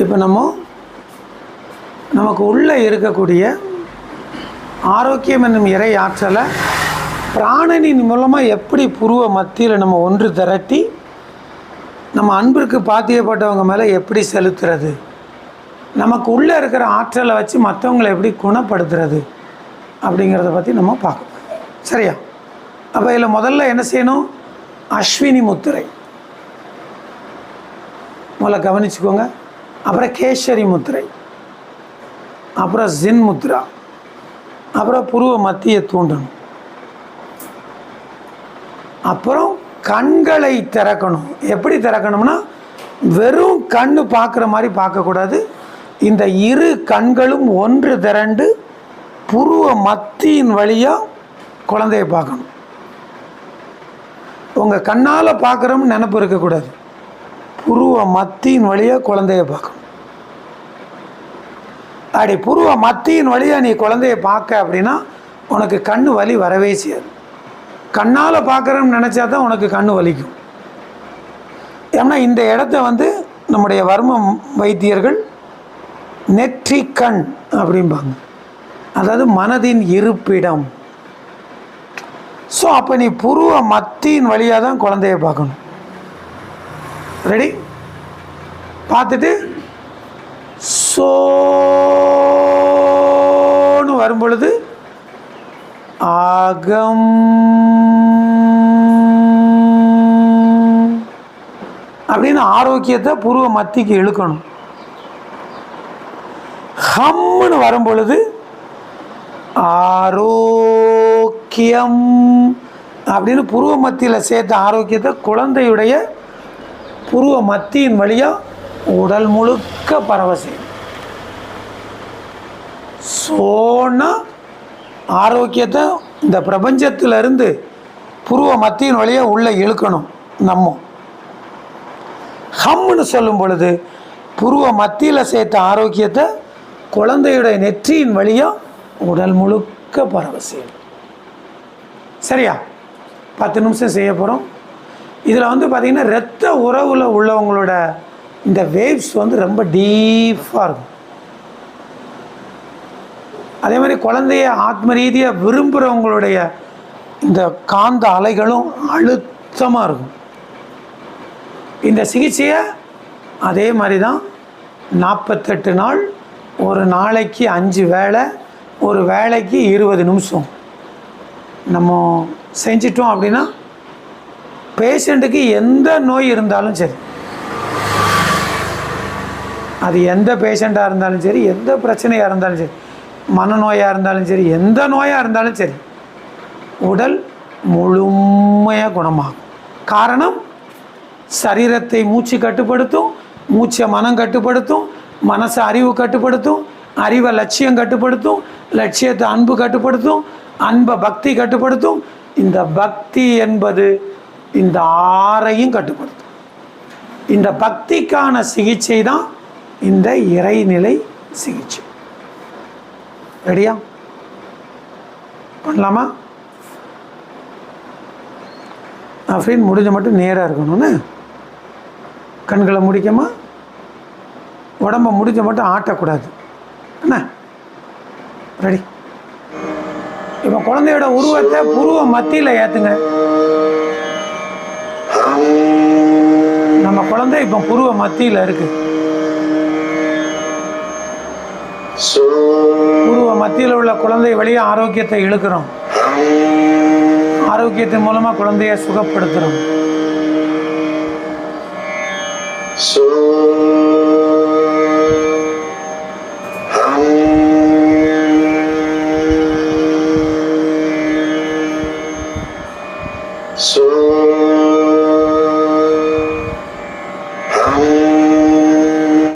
இப்போ நம்ம நமக்கு உள்ளே இருக்கக்கூடிய ஆரோக்கியம் என்னும் இறை ஆற்றலை பிராணனின் மூலமாக எப்படி புருவ மத்தியில் நம்ம ஒன்று திரட்டி நம்ம அன்பிற்கு பாத்தியப்பட்டவங்க மேலே எப்படி செலுத்துறது? நமக்கு உள்ளே இருக்கிற ஆற்றலை வச்சு மற்றவங்களை எப்படி குணப்படுத்துறது? அப்படிங்கிறத பற்றி நம்ம பார்க்கணும். சரியா? அப்போ இதில் முதல்ல என்ன செய்யணும்? அஸ்வினி முத்திரை. முதல்ல கவனிச்சுக்கோங்க. அப்புறம் கேசரி முத்திரை அப்புறம் ஜின் முத்ரா அப்புறம் புருவ மத்தியை தூண்டணும். அப்புறம் கண்களை திறக்கணும். எப்படி திறக்கணும்னா வெறும் கண்ணு பார்க்குற மாதிரி பார்க்கக்கூடாது. இந்த இரு கண்களும் ஒன்று திரண்டு புருவ மத்தியின் வழியாக குழந்தைய பார்க்கணும். உங்கள் கண்ணால் பார்க்குறோம்னு நினப்பு இருக்கக்கூடாது. புருவ மத்தியின் வழியாக குழந்தைய பார்க்கணும் அப்படி புருவ மத்தியின் வழியாக நீ குழந்தைய பார்க்க அப்படின்னா உனக்கு கண் வலி வரவே செய்யாது. கண்ணால் பார்க்குறோன்னு நினச்சா தான் உனக்கு கண் வலிக்கும். ஏன்னா இந்த இடத்த வந்து நம்முடைய வர்ம வைத்தியர்கள் நெற்றி கண் அப்படிம்பாங்க. அதாவது மனதின் இருப்பிடம். ஸோ அப்போ நீ புருவ மத்தியின் வழியாக தான் குழந்தைய பார்க்கணும். ரெடி பார்த்துட்டு சோன்னு வரும் பொழுது ஆகம். அப்படின்னு ஆரோக்கியத்தை பூர்வ மத்திக்கு இழுக்கணும். ஹம்னு வரும் பொழுது ஆரோக்கியம். அப்படின்னு புருவ மத்தியில் சேர்த்த ஆரோக்கியத்தை குழந்தையுடைய புருவ மத்தியின் வழியாக உடல் முழுக்க பரவ செய்யும் சோனா ஆரோக்கியத்தை இந்த பிரபஞ்சத்திலிருந்து புருவ மத்தியின் வழியாக உள்ளே இழுக்கணும் நம்ம. ஹம்னு சொல்லும் பொழுது புருவ மத்தியில் சேர்த்த ஆரோக்கியத்தை குழந்தையுடைய நெற்றியின் வழியாக உடல் முழுக்க பரவ செய்யும் சரியா? பத்து நிமிஷம் செய்ய போகிறோம் இதில் வந்து பார்த்திங்கன்னா இரத்த உறவில் உள்ளவங்களோட இந்த வேவ்ஸ் வந்து ரொம்ப டீப்பாக இருக்கும். அதே மாதிரி குழந்தைய ஆத்ம ரீதியாக விரும்புகிறவங்களுடைய இந்த காந்த அலைகளும் அழுத்தமாக இருக்கும். இந்த சிகிச்சையை அதே மாதிரி தான் நாற்பத்தெட்டு நாள் ஒரு நாளைக்கு அஞ்சு வேளை ஒரு வேலைக்கு இருபது நிமிஷம் நம்ம செஞ்சிட்டோம் அப்படின்னா பேஷண்ட்டுக்கு எந்த நோய் இருந்தாலும் சரி. அது எந்த பேஷண்ட்டாக இருந்தாலும் சரி எந்த பிரச்சனையாக இருந்தாலும் சரி மனநோயாக இருந்தாலும் சரி எந்த நோயாக இருந்தாலும் சரி உடல் முழுமையாக குணமாகும். காரணம் சரீரத்தை மூச்சு கட்டுப்படுத்தும் மூச்சை மனம் கட்டுப்படுத்தும் மனசை அறிவு கட்டுப்படுத்தும் அறிவை லட்சியம் கட்டுப்படுத்தும் லட்சியத்தை அன்பு கட்டுப்படுத்தும் அன்பை பக்தி கட்டுப்படுத்தும். இந்த பக்தி என்பது இந்த ஆறையும் கட்டுப்படுத்தும். இந்த பக்திக்கான சிகிச்சை தான் இந்த இறைநிலை சிகிச்சை. ரெடியா பண்ணலாமா? அப்படின்னு முடிஞ்ச மட்டும் நேராக இருக்கணும்னு. கண்களை முடிக்கமா? உடம்ப முடிஞ்ச மட்டும் ஆட்டக்கூடாது. என்ன? ரெடி இப்போ குழந்தையோட உருவத்தை புருவ மத்தியில் ஏற்றுங்க குழந்தை இப்போ புருவ மத்தியில் இருக்கு. புருவ மத்தியில் உள்ள குழந்தை வழியா ஆரோக்கியத்தை இழுக்கிறோம். ஆரோக்கியத்தின் மூலமா குழந்தைய சுகப்படுத்துறோம். So